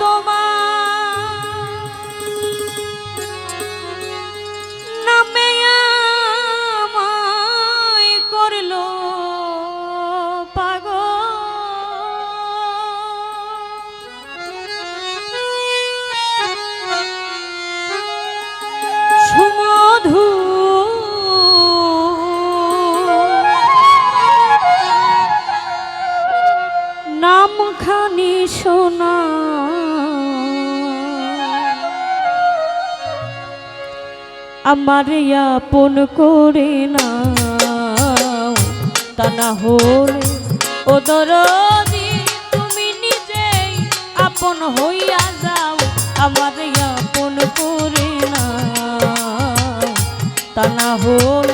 তোমার নামে আমায় করল পাগল। সুমধু। নামখানি শোনা আমার আপন করে না তা না হলে, ও দরদি, তুমি নিজেই আপন হইয়া যাও। আমার আপন করে না তা না হলে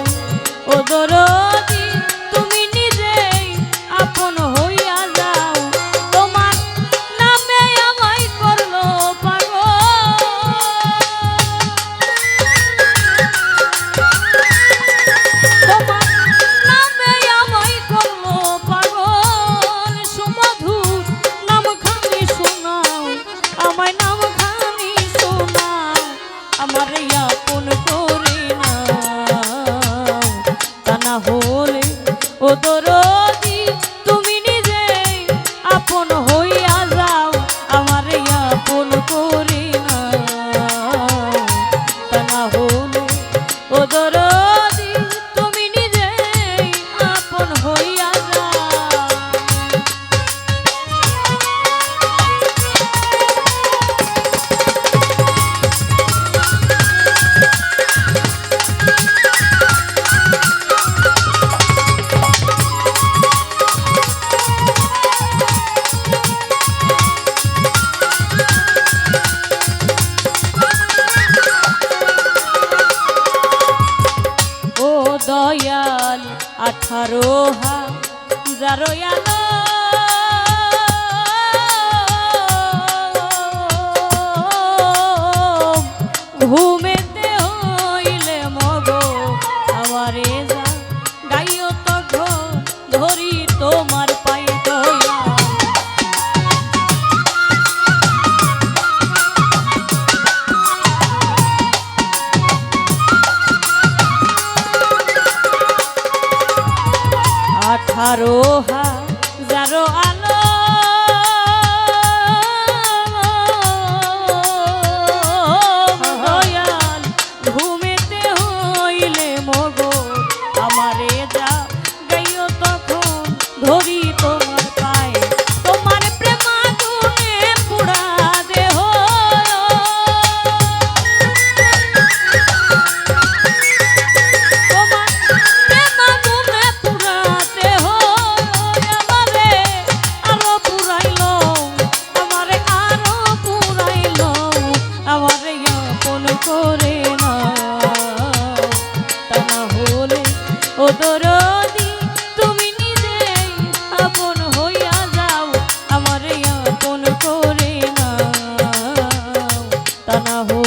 ঘুমেতে হইলে আমারে ধরি তোমার দয়া আঠারো হাজার ধরি তা না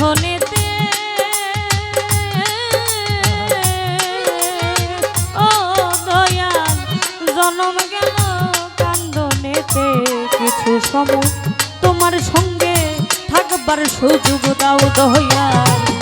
বন্ধনেতে ও দয়াল কিছু সময় তোমার সঙ্গে থাকবার সুযোগ দাও দয়াল।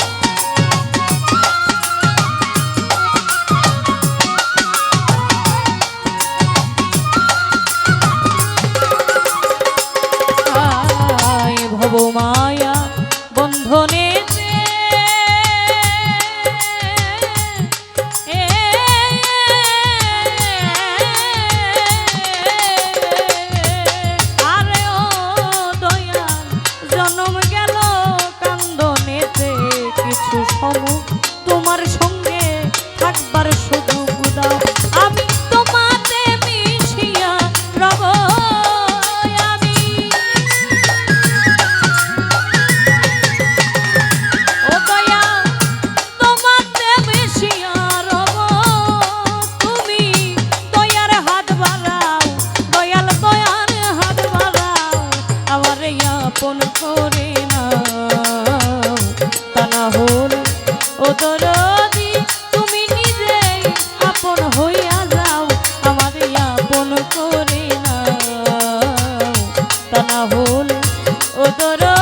ও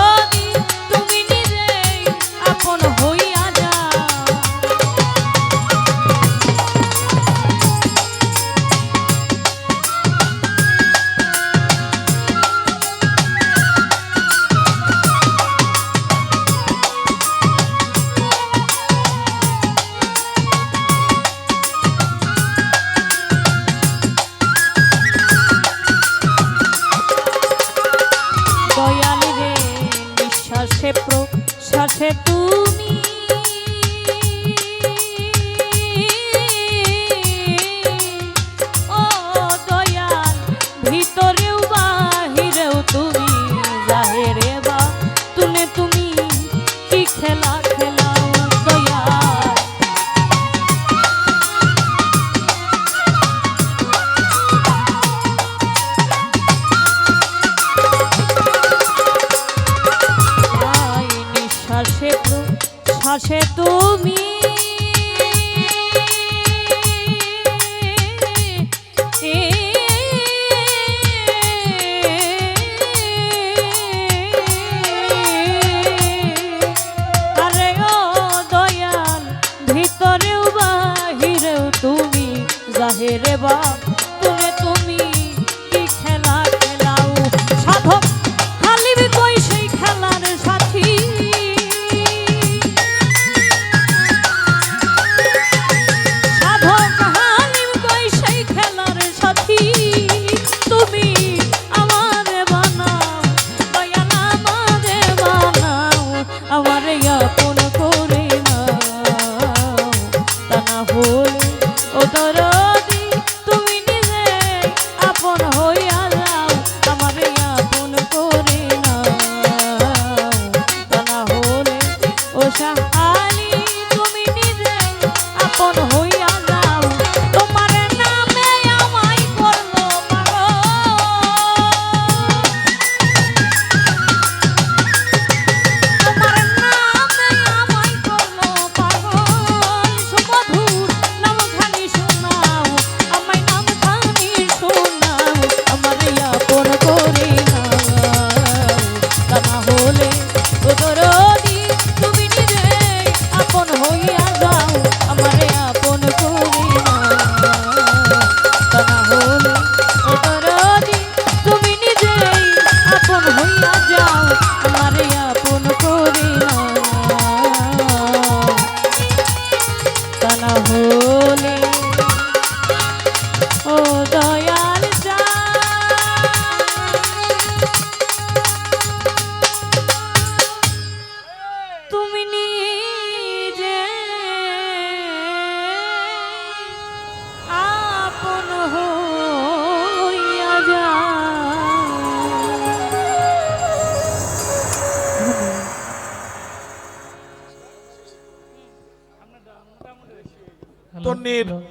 শ্বাসে তুমি